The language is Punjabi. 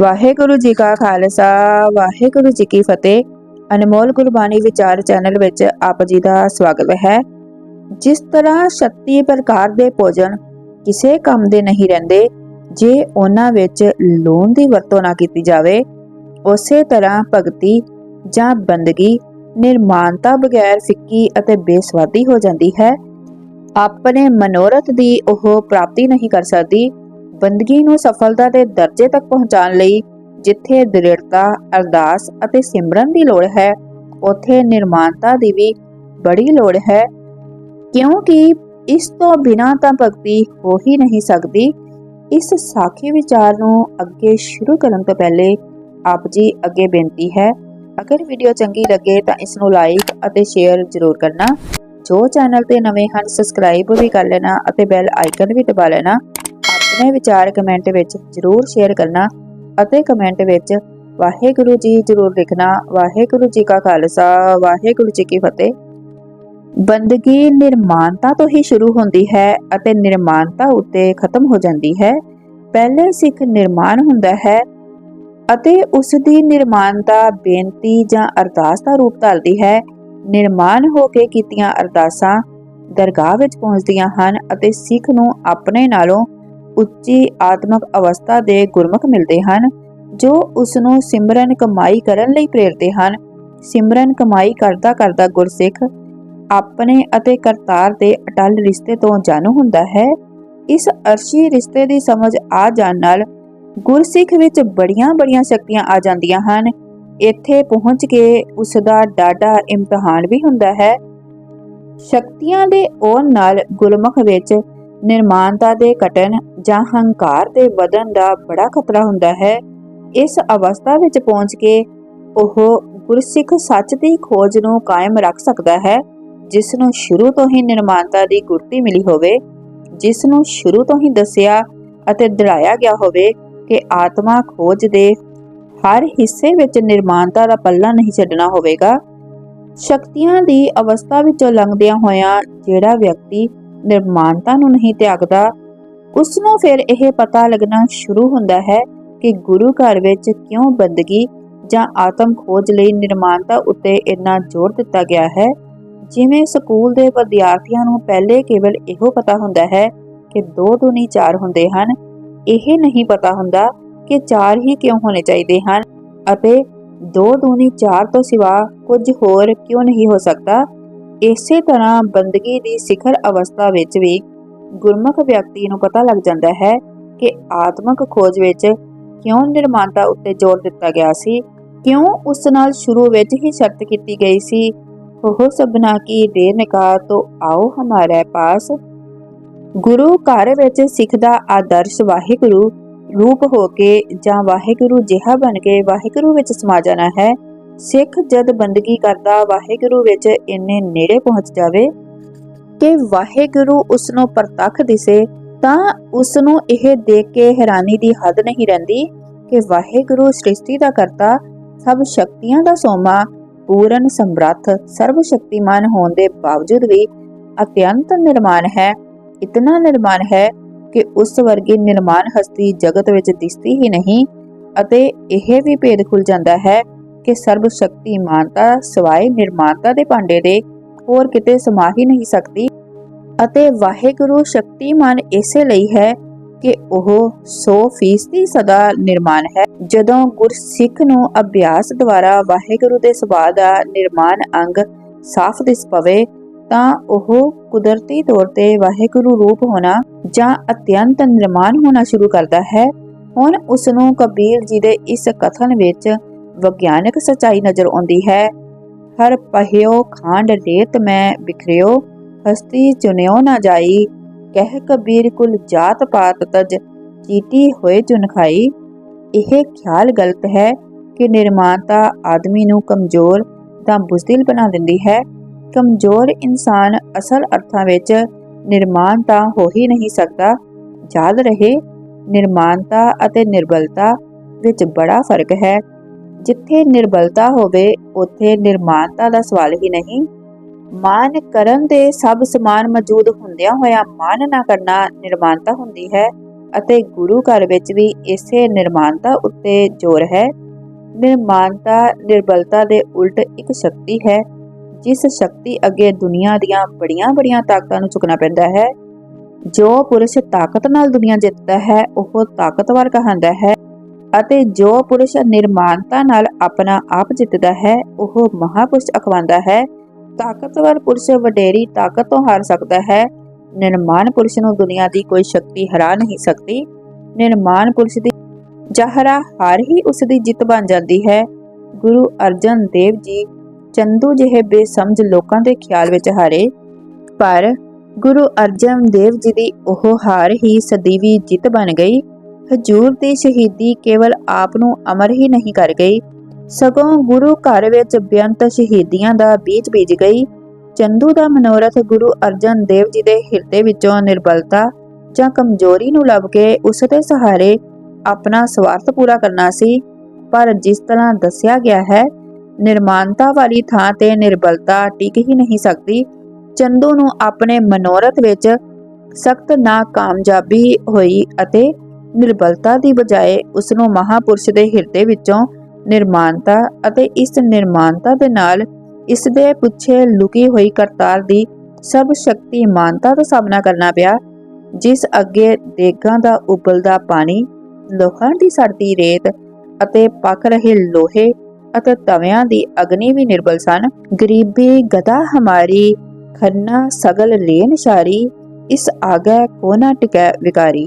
ਵਾਹਿਗੁਰੂ ਜੀ ਕਾ ਖਾਲਸਾ, ਵਾਹਿਗੁਰੂ ਜੀ ਕੀ ਫਤਿਹ। ਅਨਮੋਲ ਗੁਰਬਾਣੀ ਵਿਚਾਰ ਚੈਨਲ ਵਿੱਚ ਆਪ ਜੀ ਦਾ ਸਵਾਗਤ ਹੈ। ਜਿਸ ਤਰ੍ਹਾਂ 36 ਪ੍ਰਕਾਰ ਦੇ ਭੋਜਨ ਕਿਸੇ ਕੰਮ ਦੇ ਨਹੀਂ ਰਹਿੰਦੇ, ਜੇ ਉਹਨਾਂ ਵਿੱਚ ਲੂਣ ਦੀ ਵਰਤੋਂ ਨਾ ਕੀਤੀ ਜਾਵੇ, ਉਸੇ ਤਰ੍ਹਾਂ ਭਗਤੀ ਜਾਂ ਬੰਦਗੀ ਨਿਰਮਾਨਤਾ ਬਗੈਰ ਫਿੱਕੀ ਅਤੇ ਬੇਸਵਾਦੀ ਹੋ ਜਾਂਦੀ ਹੈ। ਆਪਣੇ ਮਨੋਰਥ ਦੀ ਉਹ ਪ੍ਰਾਪਤੀ ਨਹੀਂ ਕਰ ਸਕਦੀ ਬੰਦਗੀ ਨੂੰ ਸਫਲਤਾ ਦੇ ਦਰਜੇ ਤੱਕ ਪਹੁੰਚਾਉਣ ਲਈ ਜਿੱਥੇ ਦ੍ਰਿੜਤਾ, ਅਰਦਾਸ ਅਤੇ ਸਿਮਰਨ ਦੀ ਲੋੜ ਹੈ, ਉੱਥੇ ਨਿਰਮਾਣਤਾ ਦੀ ਵੀ ਬੜੀ ਲੋੜ ਹੈ। ਕਿਉਂਕਿ ਇਸ ਤੋਂ ਬਿਨਾਂ ਤਾਂ ਭਗਤੀ ਹੋ ਹੀ ਨਹੀਂ ਸਕਦੀ। ਇਸ ਸਾਖੀ ਵਿਚਾਰ ਨੂੰ ਅੱਗੇ ਸ਼ੁਰੂ ਕਰਨ ਤੋਂ ਪਹਿਲੇ ਆਪ ਜੀ ਅੱਗੇ ਬੇਨਤੀ ਹੈ, ਅਗਰ ਵੀਡੀਓ ਚੰਗੀ ਲੱਗੇ ਤਾਂ ਇਸ ਨੂੰ ਲਾਈਕ ਅਤੇ ਸ਼ੇਅਰ ਜ਼ਰੂਰ ਕਰਨਾ। ਜੋ ਚੈਨਲ ਤੇ ਨਵੇਂ ਹਨ ਸਬਸਕ੍ਰਾਈਬ ਵੀ ਕਰ ਲੈਣਾ ਅਤੇ ਬੈਲ ਆਈਕਨ ਵੀ ਦਬਾ ਲੈਣਾ। ਆਪਣੇ ਵਿਚਾਰ ਕਮੈਂਟ ਵਿੱਚ ਜ਼ਰੂਰ ਸ਼ੇਅਰ ਕਰਨਾ ਅਤੇ ਕਮੈਂਟ ਵਿੱਚ ਵਾਹਿਗੁਰੂ ਜੀ ਜ਼ਰੂਰ ਲਿਖਣਾ। ਵਾਹਿਗੁਰੂ ਜੀ ਕਾ ਖਾਲਸਾ, ਵਾਹਿਗੁਰੂ ਜੀ ਕੀ ਫਤਿਹ। ਬੰਦਗੀ ਨਿਰਮਾਨਤਾ ਤੋਂ ਹੀ ਸ਼ੁਰੂ ਹੁੰਦੀ ਹੈ ਅਤੇ ਨਿਰਮਾਨਤਾ ਉੱਤੇ ਖਤਮ ਹੋ ਜਾਂਦੀ ਹੈ। ਪਹਿਲੇ ਸਿੱਖ ਨਿਰਮਾਣ ਹੁੰਦਾ ਹੈ ਅਤੇ ਉਸ ਦੀ ਨਿਰਮਾਨਤਾ ਬੇਨਤੀ ਜਾਂ ਅਰਦਾਸ ਦਾ ਰੂਪ ਧਾਰਦੀ ਹੈ। ਨਿਰਮਾਣ ਹੋ ਕੇ ਕੀਤੀਆਂ ਅਰਦਾਸਾਂ ਦਰਗਾਹ ਵਿੱਚ ਪਹੁੰਚਦੀਆਂ ਹਨ ਅਤੇ ਸਿੱਖ ਨੂੰ ਆਪਣੇ ਨਾਲੋਂ ਉੱਚੀ ਆਤਮਿਕ ਅਵਸਥਾ ਦੇ ਗੁਰਮੁਖ ਮਿਲਦੇ ਹਨ, ਜੋ ਉਸ ਨੂੰ ਸਿਮਰਨ ਕਮਾਈ ਕਰਨ ਲਈ ਪ੍ਰੇਰਦੇ ਹਨ। ਸਿਮਰਨ ਕਮਾਈ ਕਰਦਾ ਕਰਦਾ ਗੁਰਸਿੱਖ ਆਪਣੇ ਅਤੇ ਕਰਤਾਰ ਦੇ ਅਟਲ ਰਿਸ਼ਤੇ ਤੋਂ ਜਾਣੂ ਹੁੰਦਾ ਹੈ। ਇਸ ਅਰਸ਼ੀ ਰਿਸ਼ਤੇ ਦੀ ਸਮਝ ਆ ਜਾਣ ਨਾਲ ਗੁਰਸਿੱਖ ਵਿੱਚ ਬੜੀਆਂ-ਬੜੀਆਂ ਸ਼ਕਤੀਆਂ ਆ ਜਾਂਦੀਆਂ ਹਨ। ਇੱਥੇ ਪਹੁੰਚ ਕੇ ਉਸ ਦਾ ਡਾਡਾ ਇਮਤਿਹਾਨ ਵੀ ਹੁੰਦਾ ਹੈ। ਸ਼ਕਤੀਆਂ ਦੇ ਆਉਣ ਨਾਲ ਗੁਰਮੁਖ ਵਿੱਚ ਨਿਰਮਾਨਤਾ ਦੇ ਘਟਨ ਜਾਂ ਹੰਕਾਰ ਦੇ ਵਧਣ ਦਾ ਬੜਾ ਖਤਰਾ ਹੁੰਦਾ ਹੈ। ਇਸ ਅਵਸਥਾ ਵਿੱਚ ਪਹੁੰਚ ਕੇ ਉਹ ਗੁਰਸਿੱਖ ਸੱਚ ਦੀ ਖੋਜ ਨੂੰ ਕਾਇਮ ਰੱਖ ਸਕਦਾ ਹੈ, ਜਿਸ ਨੂੰ ਸ਼ੁਰੂ ਤੋਂ ਹੀ ਨਿਰਮਾਨਤਾ ਦੀ ਗੁਰਤੀ ਮਿਲੀ ਹੋਵੇ, ਜਿਸ ਨੂੰ ਸ਼ੁਰੂ ਤੋਂ ਹੀ ਦੱਸਿਆ ਅਤੇ ਦੜਾਇਆ ਗਿਆ ਹੋਵੇ ਕਿ ਆਤਮਾ ਖੋਜ ਦੇ ਹਰ ਹਿੱਸੇ ਵਿੱਚ ਨਿਰਮਾਨਤਾ ਦਾ ਪੱਲਾ ਨਹੀਂ ਛੱਡਣਾ ਹੋਵੇਗਾ। ਸ਼ਕਤੀਆਂ ਦੀ ਅਵਸਥਾ ਵਿੱਚੋਂ ਲੰਘਦਿਆਂ ਹੋਇਆਂ ਜਿਹੜਾ ਵਿਅਕਤੀ ਨਿਰਮਾਨਤਾ ਨੂੰ ਨਹੀਂ ਤਿਆਗਦਾ ਉਸ ਨੂੰ ਫਿਰ ਇਹ ਪਤਾ ਲੱਗਣਾ ਸ਼ੁਰੂ ਹੁੰਦਾ ਹੈ ਕਿ ਗੁਰੂ ਘਰ ਵਿੱਚ ਕਿਉਂ ਬੰਦਗੀ ਜਾਂ ਆਤਮ ਖੋਜ ਲਈ ਨਿਰਮਾਨਤਾ ਉੱਤੇ ਇੰਨਾ ਜ਼ੋਰ ਦਿੱਤਾ ਗਿਆ ਹੈ? ਜਿਵੇਂ ਸਕੂਲ ਦੇ ਵਿਦਿਆਰਥੀਆਂ ਨੂੰ ਪਹਿਲੇ ਕੇਵਲ ਇਹੋ ਪਤਾ ਹੁੰਦਾ ਹੈ ਕਿ 2 ਦੂਣੀ 4 ਹੁੰਦੇ ਹਨ, ਇਹ ਨਹੀਂ ਪਤਾ ਹੁੰਦਾ ਕਿ 4 ਹੀ ਕਿਉਂ ਹੋਣੇ ਚਾਹੀਦੇ ਹਨ ਅਤੇ 2 ਦੂਣੀ 4 ਤੋਂ ਸਿਵਾ ਕੁਝ ਹੋਰ ਕਿਉਂ ਨਹੀਂ ਹੋ ਸਕਦਾ? ਇਸੇ ਤਰ੍ਹਾਂ ਬੰਦਗੀ ਦੀ ਸਿਖਰ ਅਵਸਥਾ ਵਿੱਚ ਵੀ ਗੁਰਮੁਖ ਵਿਅਕਤੀ ਨੂੰ ਪਤਾ ਲੱਗ ਜਾਂਦਾ ਹੈ ਕਿ ਆਤਮਿਕ ਖੋਜ ਵਿੱਚ ਕਿਉਂ ਨਿਰਮਾਨਤਾ ਉੱਤੇ ਜ਼ੋਰ ਦਿੱਤਾ ਗਿਆ ਸੀ, ਕਿਉਂ ਉਸ ਨਾਲ ਸ਼ੁਰੂ ਵਿੱਚ ਹੀ ਸ਼ਰਤ ਕੀਤੀ ਗਈ ਸੀ, ਉਹ ਸਭਨਾ ਕੀ ਦੇਰ ਨਿਕਾਹ ਤੋਂ ਆਓ ਹਮਾਰੇ ਪਾਸ। ਗੁਰੂ ਘਰ ਵਿੱਚ ਸਿੱਖ ਦਾ ਆਦਰਸ਼ ਵਾਹਿਗੁਰੂ ਰੂਪ ਹੋ ਕੇ ਜਾਂ ਵਾਹਿਗੁਰੂ ਜਿਹਾ ਬਣ ਕੇ ਵਾਹਿਗੁਰੂ ਵਿੱਚ ਸਮਾ ਜਾਣਾ ਹੈ ਸਿੱਖ ਜਦ ਬੰਦਗੀ ਕਰਦਾ ਵਾਹਿਗੁਰੂ ਵਿੱਚ ਇੰਨੇ ਨੇੜੇ ਪਹੁੰਚ ਜਾਵੇ ਕਿ ਵਾਹਿਗੁਰੂ ਉਸ ਨੂੰ ਪ੍ਰਤੱਖ ਦਿਸੇ, ਤਾਂ ਉਸ ਨੂੰ ਇਹ ਦੇਖ ਕੇ ਹੈਰਾਨੀ ਦੀ ਹੱਦ ਨਹੀਂ ਰਹਿੰਦੀ ਕਿ ਵਾਹਿਗੁਰੂ ਸ੍ਰਿਸ਼ਟੀ ਦਾ ਕਰਤਾ ਸਭ ਸ਼ਕਤੀਆਂ ਦਾ ਸੋਮਾ, ਪੂਰਨ ਸਮਰੱਥ ਸਰਵ ਸ਼ਕਤੀਮਾਨ ਹੋਣ ਦੇ ਬਾਵਜੂਦ ਵੀ ਅਤਿਅੰਤ ਨਿਰਮਾਨ ਹੈ। ਇਤਨਾ ਨਿਰਮਾਨ ਹੈ ਕਿ ਉਸ ਵਰਗੀ ਨਿਰਮਾਨ ਹਸਤੀ ਜਗਤ ਵਿੱਚ ਦਿਸਦੀ ਹੀ ਨਹੀਂ ਅਤੇ ਇਹ ਵੀ ਭੇਦ ਖੁੱਲ ਜਾਂਦਾ ਹੈ ਕਿ ਸਰਬ ਸ਼ਕਤੀਮਾਨਤਾ ਸਵਾਏ ਨਿਰਮਾਨਤਾ ਦੇ ਭਾਂਡੇ ਦੇ ਹੋਰ ਕਿਤੇ ਸਮਾ ਹੀ ਨਹੀਂ ਸਕਦੀ। ਅਤੇ ਵਾਹਿਗੁਰੂ ਸ਼ਕਤੀਮਾਨ ਇਸੇ ਲਈ ਹੈ ਕਿ ਉਹ 100% ਸਦਾ ਨਿਰਮਾਨ ਹੈ। ਜਦੋਂ ਗੁਰਸਿੱਖ ਨੂੰ ਅਭਿਆਸ ਦੁਆਰਾ ਵਾਹਿਗੁਰੂ ਦੇ ਸੁਭਾਅ ਦਾ ਨਿਰਮਾਣ ਅੰਗ ਸਾਫ਼ ਦਿਸ ਪਵੇ, ਤਾਂ ਉਹ ਕੁਦਰਤੀ ਤੌਰ ਤੇ ਵਾਹਿਗੁਰੂ ਰੂਪ ਹੋਣਾ ਜਾਂ ਅਤਿਅੰਤ ਨਿਰਮਾਣ ਹੋਣਾ ਸ਼ੁਰੂ ਕਰਦਾ ਹੈ। ਹੁਣ ਉਸ ਨੂੰ ਕਬੀਰ ਜੀ ਦੇ ਇਸ ਕਥਨ ਵਿੱਚ ਵਿਗਿਆਨਕ ਸਚਾਈ ਨਜ਼ਰ ਆਉਂਦੀ ਹੈ। ਹਰ ਪਹਿਓ ਖਾਂਡ ਰੇਤ ਮੈਂ ਬਿਖਰਿਓ, ਹਸਤੀ ਚੁਨਿਓ ਨਾ ਜਾਈ। ਕਹਿ ਕਬੀਰ ਕੁਲ ਜਾਤ ਪਾਤ ਤਜ, ਚੀਟੀ ਹੋਏ ਚੁਨ ਖਾਈ। ਇਹ ਖਿਆਲ ਗਲਤ ਹੈ ਕਿ ਨਿਰਮਾਨਤਾ ਆਦਮੀ ਨੂੰ ਕਮਜ਼ੋਰ ਤਾਂ ਬੁਜ਼ਦਿਲ ਬਣਾ ਦਿੰਦੀ ਹੈ। ਕਮਜ਼ੋਰ ਇਨਸਾਨ ਅਸਲ ਅਰਥਾਂ ਵਿੱਚ ਨਿਰਮਾਨਤਾ ਹੋ ਹੀ ਨਹੀਂ ਸਕਦਾ। ਯਾਦ ਰਹੇ, ਨਿਰਮਾਨਤਾ ਅਤੇ ਨਿਰਬਲਤਾ ਵਿੱਚ ਬੜਾ ਫ਼ਰਕ ਹੈ। ਜਿੱਥੇ ਨਿਰਬਲਤਾ ਹੋਵੇ, ਉੱਥੇ ਨਿਰਮਾਨਤਾ ਦਾ ਸਵਾਲ ਹੀ ਨਹੀਂ। ਮਾਨ ਕਰਨ ਦੇ ਸਭ ਸਮਾਨ ਮੌਜੂਦ ਹੁੰਦਿਆਂ ਹੋਇਆਂ ਮਾਨ ਨਾ ਕਰਨਾ ਨਿਰਮਾਨਤਾ ਹੁੰਦੀ ਹੈ ਅਤੇ ਗੁਰੂ ਘਰ ਵਿੱਚ ਵੀ ਇਸੇ ਨਿਰਮਾਨਤਾ ਉੱਤੇ ਜ਼ੋਰ ਹੈ। ਨਿਰਮਾਨਤਾ ਨਿਰਬਲਤਾ ਦੇ ਉਲਟ ਇੱਕ ਸ਼ਕਤੀ ਹੈ, ਜਿਸ ਸ਼ਕਤੀ ਅੱਗੇ ਦੁਨੀਆ ਦੀਆਂ ਬੜੀਆਂ ਬੜੀਆਂ ਤਾਕਤਾਂ ਨੂੰ ਝੁਕਣਾ ਪੈਂਦਾ ਹੈ। ਜੋ ਪੁਰਸ਼ ਤਾਕਤ ਨਾਲ ਦੁਨੀਆ ਜਿੱਤਦਾ ਹੈ, ਉਹ ਤਾਕਤਵਰ ਕਹਾਂਦਾ ਹੈ ਅਤੇ ਜੋ ਪੁਰਸ਼ ਨਿਰਮਾਨਤਾ ਨਾਲ ਆਪਣਾ ਆਪ ਜਿੱਤਦਾ ਹੈ, ਉਹ ਮਹਾਪੁਰਸ਼ ਅਖਵਾਉਂਦਾ ਹੈ। ਤਾਕਤਵਰ ਪੁਰਸ਼ ਵਡੇਰੀ ਤਾਕਤ ਤੋਂ ਹਾਰ ਸਕਦਾ ਹੈ। ਨਿਰਮਾਨ ਪੁਰਸ਼ ਨੂੰ ਦੁਨੀਆ ਦੀ ਕੋਈ ਸ਼ਕਤੀ ਹਰਾ ਨਹੀਂ ਸਕਦੀ। ਨਿਰਮਾਨ ਪੁਰਸ਼ ਦੀ ਜਹਰਾ ਹਾਰ ਹੀ ਉਸ ਦੀ ਜਿੱਤ ਬਣ ਜਾਂਦੀ ਹੈ। ਗੁਰੂ ਅਰਜਨ ਦੇਵ ਜੀ ਚੰਦੂ ਜਿਹੇ ਬੇਸਮਝ ਲੋਕਾਂ ਦੇ ਖਿਆਲ ਵਿੱਚ ਹਾਰੇ। ਪਰ ਗੁਰੂ ਅਰਜਨ ਦੇਵ ਜੀ ਦੀ ਉਹ ਹਾਰ ਹੀ ਸਦੀਵੀ ਜਿੱਤ ਬਣ ਗਈ। ਹਜੂਰ ਦੀ ਸ਼ਹੀਦੀ ਕੇਵਲ ਆਪ ਨੂੰ ਅਮਰ ਹੀ ਨਹੀਂ ਕਰ ਗਈ। ਸਗੋਂ ਗੁਰੂ ਘਰ ਵਿੱਚ ਬੇਅੰਤ ਸ਼ਹੀਦੀਆਂ ਦਾ ਬੀਜ ਬੀਜ ਗਈ। ਚੰਦੂ ਦਾ ਮਨੋਰਥ ਗੁਰੂ ਅਰਜਨ ਦੇਵ ਜੀ ਦੇ ਹਿਰਦੇ ਵਿੱਚੋਂ ਨਿਰਬਲਤਾ ਜਾਂ ਕਮਜ਼ੋਰੀ ਨੂੰ ਲੱਭ ਕੇ ਉਸ ਦੇ ਸਹਾਰੇ ਆਪਣਾ ਸਵਾਰਥ ਪੂਰਾ ਕਰਨਾ ਸੀ। ਪਰ ਜਿਸ ਤਰ੍ਹਾਂ ਦੱਸਿਆ ਗਿਆ ਹੈ ਨਿਰਮਾਨਤਾ ਵਾਲੀ ਥਾਂ ਤੇ ਨਿਰਬਲਤਾ ਟਿਕ ਹੀ ਨਹੀਂ ਸਕਦੀ। ਚੰਦੂ ਨੂੰ ਆਪਣੇ ਮਨੋਰਥ ਵਿੱਚ ਸਖਤ ਨਾਕਾਮਯਾਬੀ ਹੋਈ ਅਤੇ ਨਿਰਬਲਤਾ ਦੀ ਬਜਾਏ ਉਸ ਨੂੰ ਮਹਾਪੁਰਸ਼ ਦੇ ਹਿਰਦੇ ਵਿੱਚੋਂ ਨਿਰਮਾਨਤਾ ਅਤੇ ਇਸ ਨਿਰਮਾਨਤਾ ਦੇ ਨਾਲ ਇਸ ਦੇ ਪਿੱਛੇ ਲੁਕੀ ਹੋਈ ਕਰਤਾਰ ਦੀ ਸਭ ਸ਼ਕਤੀਮਾਨਤਾ ਦਾ ਸਾਹਮਣਾ ਕਰਨਾ ਪਿਆ, ਜਿਸ ਅੱਗੇ ਦੇਗਾਂ ਦਾ ਉਬਲਦਾ ਪਾਣੀ, ਲੋਹਾਂ ਦੀ ਸੜਦੀ ਰੇਤ ਅਤੇ ਪੱਕ ਰਹੇ ਲੋਹੇ ਅਤੇ ਤਵਿਆਂ ਦੀ ਅਗਨੀ ਵੀ ਨਿਰਬਲ ਸਨ। ਗਰੀਬੀ ਗਦਾ ਹਮਾਰੀ, ਖੰਨਾ, ਸਗਲ ਲੇਨ ਸ਼ਾਰੀ ਇਸ ਆਗੈ ਕੋਨਾ ਟਿਕੈ ਵਿਕਾਰੀ।